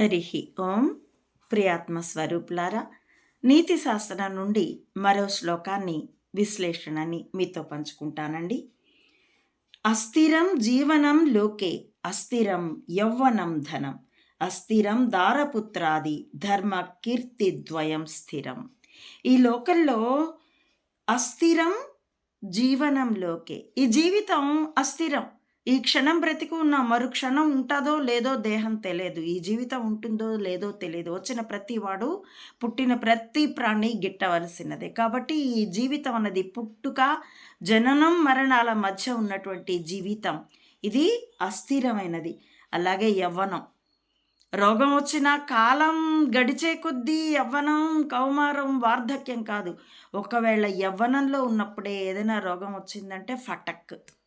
హరి ఓం ప్రియాత్మ స్వరూపులారా నీతి శాస్త్రం నుండి మరో శ్లోకాన్ని విశ్లేషణని మీతో పంచుకుంటానండి. అస్థిరం జీవనం లోకే అస్థిరం యౌవనం ధనం అస్థిరం దారపుత్రాది ధర్మ కీర్తి ద్వయం స్థిరం. ఈ లోకంలో అస్థిరం జీవనంలోకే ఈ జీవితం అస్థిరం. ఈ క్షణం బ్రతికి ఉన్న మరు క్షణం ఉంటుందో లేదో దేహం తెలియదు. ఈ జీవితం ఉంటుందో లేదో తెలియదు. వచ్చిన ప్రతి వాడు పుట్టిన ప్రతి ప్రాణి గిట్టవలసినదే. కాబట్టి ఈ జీవితం అన్నది పుట్టుక జననం మరణాల మధ్య ఉన్నటువంటి జీవితం. ఇది అస్థిరమైనది. అలాగే యవ్వనం. రోగం వచ్చిన కాలం గడిచే కొద్దీ యవ్వనం కౌమారం వార్ధక్యం కాదు. ఒకవేళ యవ్వనంలో ఉన్నప్పుడే ఏదైనా రోగం వచ్చిందంటే ఫటక్.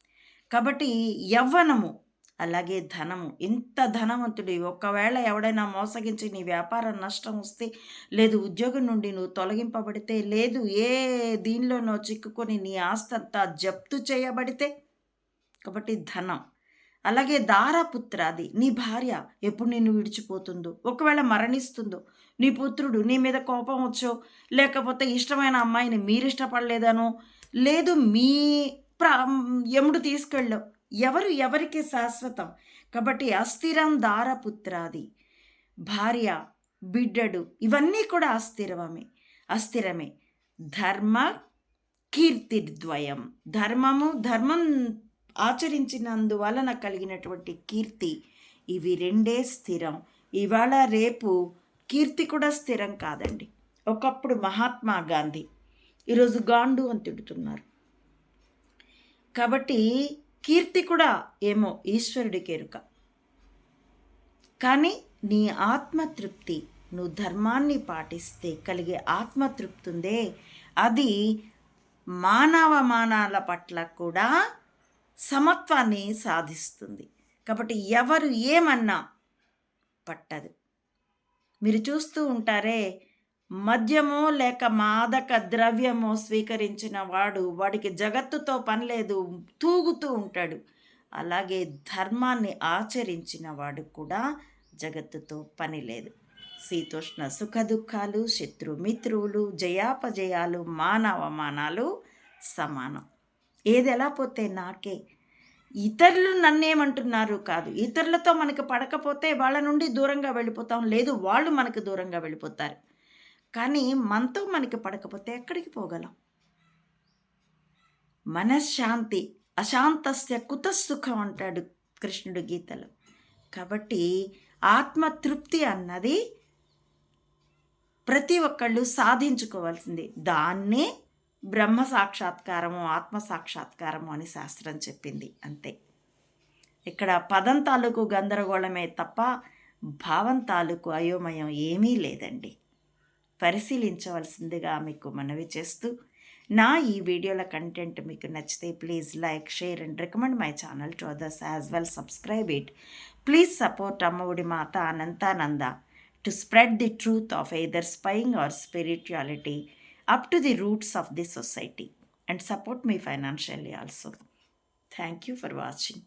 కాబట్టి యవ్వనము అలాగే ధనము ఇంత ధనవంతుడి. ఒకవేళ ఎవడైనా మోసగించి నీ వ్యాపారం నష్టం వస్తే లేదు ఉద్యోగం నుండి నువ్వు తొలగింపబడితే లేదు ఏ దీనిలోనో చిక్కుకొని నీ ఆస్తి అంతా జప్తు చేయబడితే కాబట్టి ధనం. అలాగే దారాపుత్రాది నీ భార్య ఎప్పుడు నిన్ను విడిచిపోతుందో ఒకవేళ మరణిస్తుందో నీ పుత్రుడు నీ మీద కోపం వచ్చో లేకపోతే ఇష్టమైన అమ్మాయిని మీరు ఇష్టపడలేదనో లేదు మీ ప్రా యముడు తీసుకెళ్ళావు. ఎవరు ఎవరికి శాశ్వతం? కాబట్టి అస్థిరం దారపుత్రాది. భార్య బిడ్డడు ఇవన్నీ కూడా అస్థిరమే అస్థిరమే. ధర్మ కీర్తిద్వయం. ధర్మము ధర్మం ఆచరించినందువలన కలిగినటువంటి కీర్తి ఇవి రెండే స్థిరం. ఇవాళ రేపు కీర్తి కూడా స్థిరం కాదండి. ఒకప్పుడు మహాత్మా గాంధీ ఈరోజు గాండు అని తిడుతున్నారు. కాబట్టి కీర్తి కూడా ఏమో ఈశ్వరుడికి ఎరుక. కానీ నీ ఆత్మతృప్తి నువ్వు ధర్మాన్ని పాటిస్తే కలిగే ఆత్మతృప్తి ఉందే అది మానవ మానాల పట్ల కూడా సమత్వాన్ని సాధిస్తుంది. కాబట్టి ఎవరు ఏమన్నా పట్టదు. మీరు చూస్తూ ఉంటారే మద్యమో లేక మాదక ద్రవ్యమో స్వీకరించిన వాడు వాడికి జగత్తుతో పనిలేదు తూగుతూ ఉంటాడు. అలాగే ధర్మాన్ని ఆచరించిన వాడు కూడా జగత్తుతో పని లేదు. శీతోష్ణ సుఖ దుఃఖాలు శత్రు జయాపజయాలు మానవమానాలు సమానం. ఏది ఎలా పోతే నాకే. ఇతరులు నన్నేమంటున్నారు కాదు. ఇతరులతో మనకు పడకపోతే వాళ్ళ నుండి దూరంగా వెళ్ళిపోతాం. లేదు వాళ్ళు మనకు దూరంగా వెళ్ళిపోతారు. కానీ మనతో మనకి పడకపోతే ఎక్కడికి పోగలం? మనశ్శాంతి అశాంతస్య కుతసుఖం అంటాడు కృష్ణుడు గీతలో. కాబట్టి ఆత్మతృప్తి అన్నది ప్రతి ఒక్కళ్ళు సాధించుకోవాల్సింది. దాన్నే బ్రహ్మ సాక్షాత్కారము ఆత్మ సాక్షాత్కారము అని శాస్త్రం చెప్పింది. అంతే. ఇక్కడ పదం తాలూకు గందరగోళమే తప్ప భావం తాలూకు అయోమయం ఏమీ లేదండి. పరిశీలించవలసిందిగా మీకు మనవి చేస్తూ నా ఈ వీడియోల కంటెంట్ మీకు నచ్చితే please like share and recommend my channel to others as well. Subscribe it. Please support Ammaodi Mata Anantananda to spread the truth of either spying or spirituality up to the roots of the society and support me financially also. Thank you for watching.